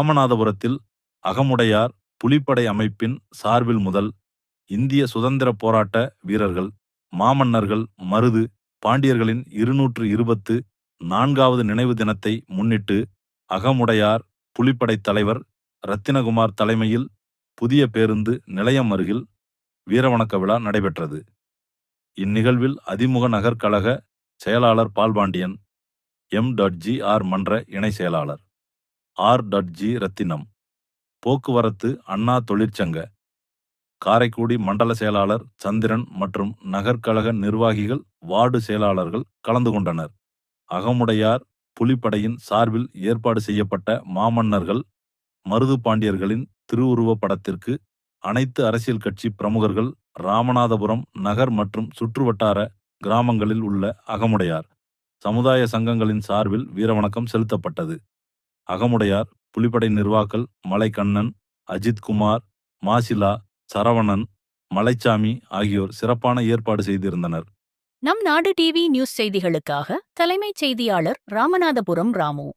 ராமநாதபுரத்தில் அகமுடையார் புலிப்படை அமைப்பின் சார்பில் முதல் இந்திய சுதந்திர போராட்ட வீரர்கள் மாமன்னர்கள் மருது பாண்டியர்களின் இருநூற்று இருபத்து நான்காவது நினைவு தினத்தை முன்னிட்டு அகமுடையார் புலிப்படை தலைவர் ரத்தினகுமார் தலைமையில் புதிய பேருந்து நிலையம் அருகில் வீரவணக்க விழா நடைபெற்றது. இந்நிகழ்வில் அதிமுக நகர்கழக செயலாளர் Palpandian M dot G R மன்ற இணை செயலாளர். R dot G Rathinam. போக்குவரத்து அண்ணா தொழிற்சங்க. காரைக்குடி மண்டல செயலாளர் சந்திரன் மற்றும் நகர்கழக நிர்வாகிகள் வார்டு செயலாளர்கள் கலந்து கொண்டனர். அகமுடையார் புலிப்படையின் சார்பில் ஏற்பாடு செய்யப்பட்ட மாமன்னர்கள் மருது பாண்டியர்களின் திருவுருவப் படத்திற்கு அனைத்து அரசியல் கட்சி பிரமுகர்கள் ராமநாதபுரம் நகர் மற்றும் சுற்றுவட்டார கிராமங்களில் உள்ள அகமுடையார் சமுதாய சங்கங்களின் சார்பில் வீரவணக்கம் செலுத்தப்பட்டது. அகமுடையார் புலிப்படை நிர்வாக்கள் மலைக்கண்ணன் அஜித்குமார் மாசிலா சரவணன் மலைச்சாமி ஆகியோர் சிறப்பான ஏற்பாடு செய்திருந்தனர். நம் நாடு டிவி நியூஸ் செய்திகளுக்காக தலைமைச் செய்தியாளர் ராமநாதபுரம் ராமு.